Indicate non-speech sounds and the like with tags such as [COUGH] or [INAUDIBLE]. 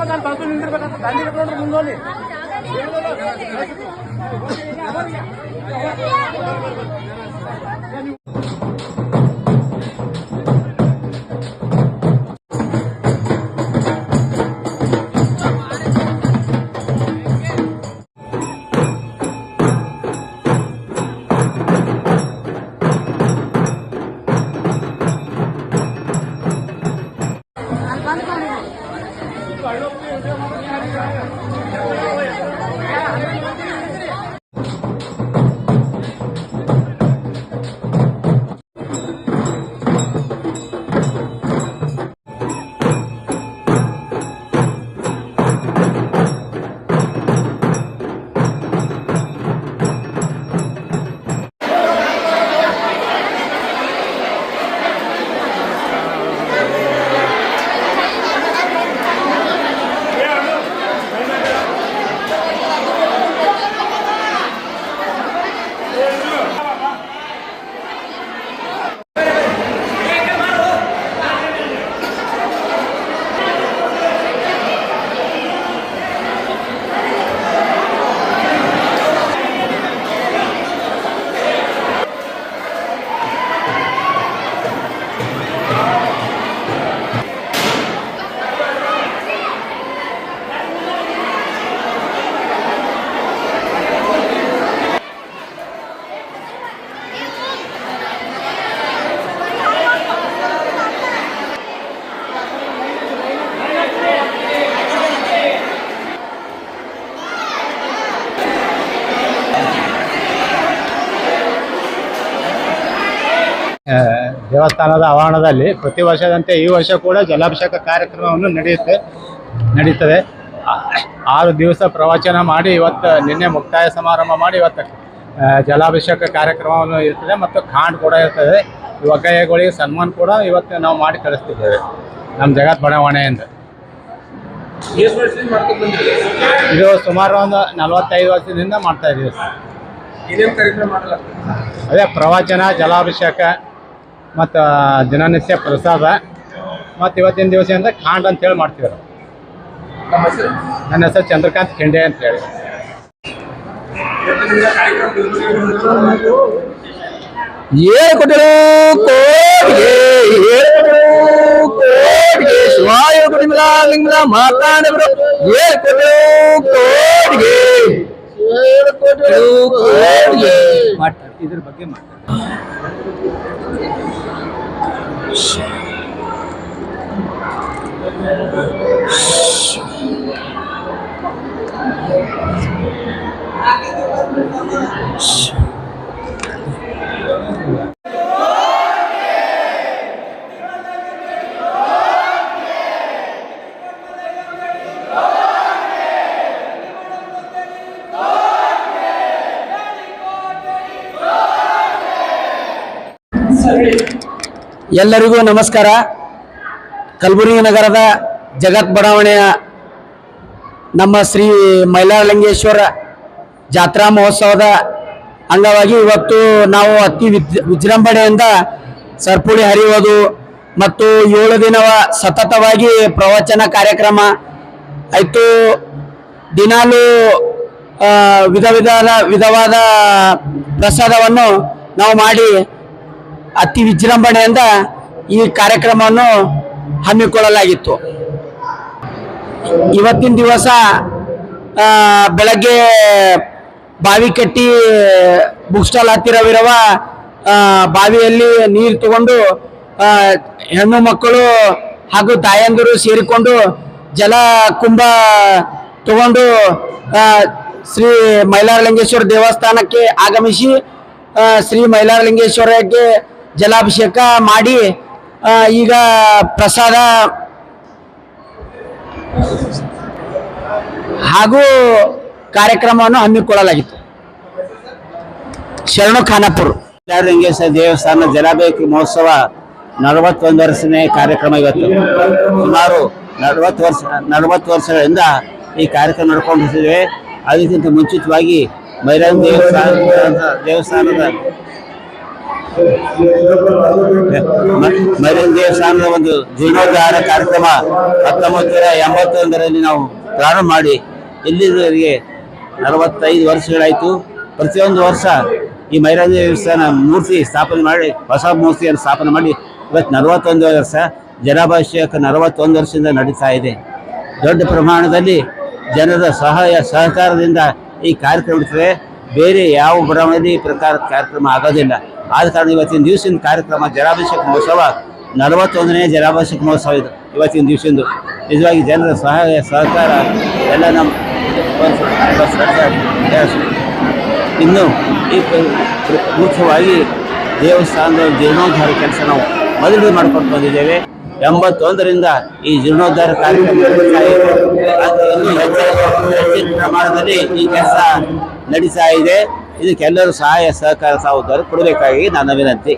రూపాయలు పంపిణీ ఇంటి రూపాయలు దండి ఎక్కడ ముందు Thank you. ದೇವಸ್ಥಾನದ ಆವರಣದಲ್ಲಿ ಪ್ರತಿ ವರ್ಷದಂತೆ ಈ ವರ್ಷ ಕೂಡ ಜಲಾಭಿಷೇಕ ಕಾರ್ಯಕ್ರಮವನ್ನು ನಡೆಯುತ್ತೆ ನಡೀತದೆ. ಆರು ದಿವಸ ಪ್ರವಚನ ಮಾಡಿ ಇವತ್ತು ನಿನ್ನೆ ಮುಕ್ತಾಯ ಸಮಾರಂಭ ಮಾಡಿ ಇವತ್ತು ಜಲಾಭಿಷೇಕ ಕಾರ್ಯಕ್ರಮವನ್ನು ಇರ್ತದೆ ಮತ್ತು ಖಾಂಡ್ ಕೂಡ ಇರ್ತದೆ. ಒಗ್ಗಯ್ಯಗಳಿಗೆ ಸನ್ಮಾನ ಕೂಡ ಇವತ್ತು ನಾವು ಮಾಡಿ ಕಳಿಸ್ತಿದ್ದೇವೆ. ನಮ್ಮ ಜಗತ್ ಬಡಾವಣೆಯಿಂದ ಇದು ಸುಮಾರು ಒಂದು ನಲವತ್ತೈದು ವರ್ಷದಿಂದ ಮಾಡ್ತಾ ಇದ್ದೀವಿ ಅದೇ ಪ್ರವಚನ ಜಲಾಭಿಷೇಕ ಮತ್ತು ದಿನನಿತ್ಯ ಪ್ರಸಾದ ಮತ್ತು ಇವತ್ತಿನ ದಿವಸ ಅಂದರೆ ಖಾಂಡ್ ಅಂತೇಳಿ ಮಾಡ್ತೀವಿ. ನಾವು. ನಮ್ಮ ಹೆಸರು? ನನ್ನ ಹೆಸರು ಚಂದ್ರಕಾಂತ್ ಖಿಂಡೆ ಅಂತೇಳಿ ಇವತ್ತಿನಿಂದ ಕಾರ್ಯಕ್ರಮ ಏಳು ಕೊಟ್ಟರು ಕೋಟಿಗೆ ಏಳು ಕೊಟ್ಟರು ಕೋಡಿಗೆ ಶಿವಾಯ ಕುಡಿಮಲ ಲಿಂಗಲ ಮಾತಾಡಬರು ಏಳು ಕೊಟ್ಟರು ಕೋಡಿಗೆ ಇದ್ರ ಬಗ್ಗೆ ಮಾತಾಡಿ ಎಲ್ಲರಿಗೂ ನಮಸ್ಕಾರ. ಕಲಬುರಗಿ ನಗರದ ಜಗತ್ ಬಡಾವಣೆಯ ನಮ್ಮ ಶ್ರೀ ಮೈಲಾರಲಿಂಗೇಶ್ವರ ಜಾತ್ರಾ ಮಹೋತ್ಸವದ ಅಂಗವಾಗಿ ಇವತ್ತು ನಾವು ಅತಿ ವಿಜ್, ವಿಜೃಂಭಣೆಯಿಂದ ಸರ್ಪುಳಿ ಹರಿಯುವುದು ಮತ್ತು ಏಳು ದಿನವ ಸತತವಾಗಿ ಪ್ರವಚನ ಕಾರ್ಯಕ್ರಮ ಆಯಿತು. ದಿನಾಲೂ ವಿಧ ವಿಧದ, ವಿಧವಾದ ಪ್ರಸಾದವನ್ನು ನಾವು ಮಾಡಿ ಅತಿ ವಿಜೃಂಭಣೆಯಿಂದ ಈ ಕಾರ್ಯಕ್ರಮವನ್ನು ಹಮ್ಮಿಕೊಳ್ಳಲಾಗಿತ್ತು. ಇವತ್ತಿನ ದಿವಸ ಬೆಳಗ್ಗೆ ಬಾವಿ ಕಟ್ಟಿ ಬುಕ್ ಸ್ಟಾಲ್ ಹತ್ತಿರವಿರುವ ಬಾವಿಯಲ್ಲಿ ನೀರು ತಗೊಂಡು ಹೆಣ್ಣು ಮಕ್ಕಳು ಹಾಗೂ ತಾಯಂದಿರು ಸೇರಿಕೊಂಡು ಜಲ ಕುಂಭ ತಗೊಂಡು ಶ್ರೀ ಮೈಲಾರಲಿಂಗೇಶ್ವರ ದೇವಸ್ಥಾನಕ್ಕೆ ಆಗಮಿಸಿ ಶ್ರೀ ಮೈಲಾರಲಿಂಗೇಶ್ವರಕ್ಕೆ ಜಲಾಭಿಷೇಕ ಮಾಡಿ ಈಗ ಪ್ರಸಾದ ಹಾಗೂ ಕಾರ್ಯಕ್ರಮವನ್ನು ಹಮ್ಮಿಕೊಳ್ಳಲಾಗಿತ್ತು. ಶರಣು ಖಾನಾಪುರ್ ಲಿಂಗೇಶ್ವರ ದೇವಸ್ಥಾನ ಜಲಾಭಿಷೇಕ ಮಹೋತ್ಸವ ನಲವತ್ತೊಂದು ವರ್ಷನೇ ಕಾರ್ಯಕ್ರಮ ಇವತ್ತು. ಸುಮಾರು ನಲವತ್ತು ವರ್ಷ, ನಲವತ್ತು ವರ್ಷಗಳಿಂದ ಈ ಕಾರ್ಯಕ್ರಮ ನಡ್ಕೊಂಡು ಹೋಗ್ತಿದ್ದೇವೆ ಅದಕ್ಕಿಂತ ಮುಂಚಿತವಾಗಿ ಮೈರಾನ್ ದೇವಸ್ಥಾನ, ದೇವಸ್ಥಾನದ ಮ- ಮೈರಾನ್ ದೇವಸ್ಥಾನದ ಒಂದು ಜೀರ್ಣೋದ್ಧಾರ ಕಾರ್ಯಕ್ರಮ ಹತ್ತೊಂಬತ್ತು ನೂರ ಎಂಬತ್ತೊಂದರಲ್ಲಿ ನಾವು ಪ್ರಾರಂಭ ಮಾಡಿ ಇಲ್ಲಿರುವವರಿಗೆ ನಲವತ್ತೈದು ವರ್ಷಗಳಾಯಿತು. ಪ್ರತಿಯೊಂದು ವರ್ಷ ಈ ಮೈರಾಜ ದೇವಸ್ಥಾನ ಮೂರ್ತಿ ಸ್ಥಾಪನೆ ಮಾಡಿ, ಹೊಸ ಮೂರ್ತಿಯನ್ನು ಸ್ಥಾಪನೆ ಮಾಡಿ ಇವತ್ತು ನಲವತ್ತೊಂದು ವರ್ಷ ಜಲಾಭಿಷೇಕ ನಲವತ್ತೊಂದು ವರ್ಷದಿಂದ ನಡೀತಾ ಇದೆ. ದೊಡ್ಡ ಪ್ರಮಾಣದಲ್ಲಿ ಜನರ ಸಹಾಯ, ಸಹಕಾರದಿಂದ ಈ ಕಾರ್ಯಕ್ರಮ ಬೇರೆ ಯಾವ ಬಡಾವಣೆಯಲ್ಲಿ ಪ್ರಕಾರ ಕಾರ್ಯಕ್ರಮ ಆಗೋದಿಲ್ಲ. ಆದ ಕಾರಣ ಇವತ್ತಿನ ದಿವಸದ ಕಾರ್ಯಕ್ರಮ ಜಲಾಭಿಷೇಕ ಮಹೋತ್ಸವ, ನಲವತ್ತೊಂದನೇ ಜಲಾಭಿಷೇಕ ಮಹೋತ್ಸವ ಇದು ಇವತ್ತಿನ ದಿವಸದ್ದು. ನಿಜವಾಗಿ ಜನರ ಸಹಾಯ, ಸಹಕಾರ ಎಲ್ಲ ನಮ್ಮ [UNINTELLIGIBLE] ಇನ್ನು ಈ ಮುಖ್ಯವಾಗಿ ದೇವಸ್ಥಾನದ ಜೀರ್ಣೋದ್ಧಾರ ಕೆಲಸ ನಾವು ಮೊದಲು ಮಾಡ್ಕೊಂಡು ಬಂದಿದ್ದೇವೆ. ಎಂಬತ್ತೊಂದರಿಂದ ಈ ಜೀರ್ಣೋದ್ಧಾರ ಕಾರ್ಯಕ್ರಮ ಹೆಚ್ಚಿನ ಪ್ರಮಾಣದಲ್ಲಿ ಈ ಕೆಲಸ ನಡೀತಾ ಇದೆ. ಇದಕ್ಕೆಲ್ಲರೂ ಸಹಾಯ ಸಹಕಾರ ಸಾವು ಕೊಡಬೇಕಾಗಿ ನನ್ನ ವಿನಂತಿ.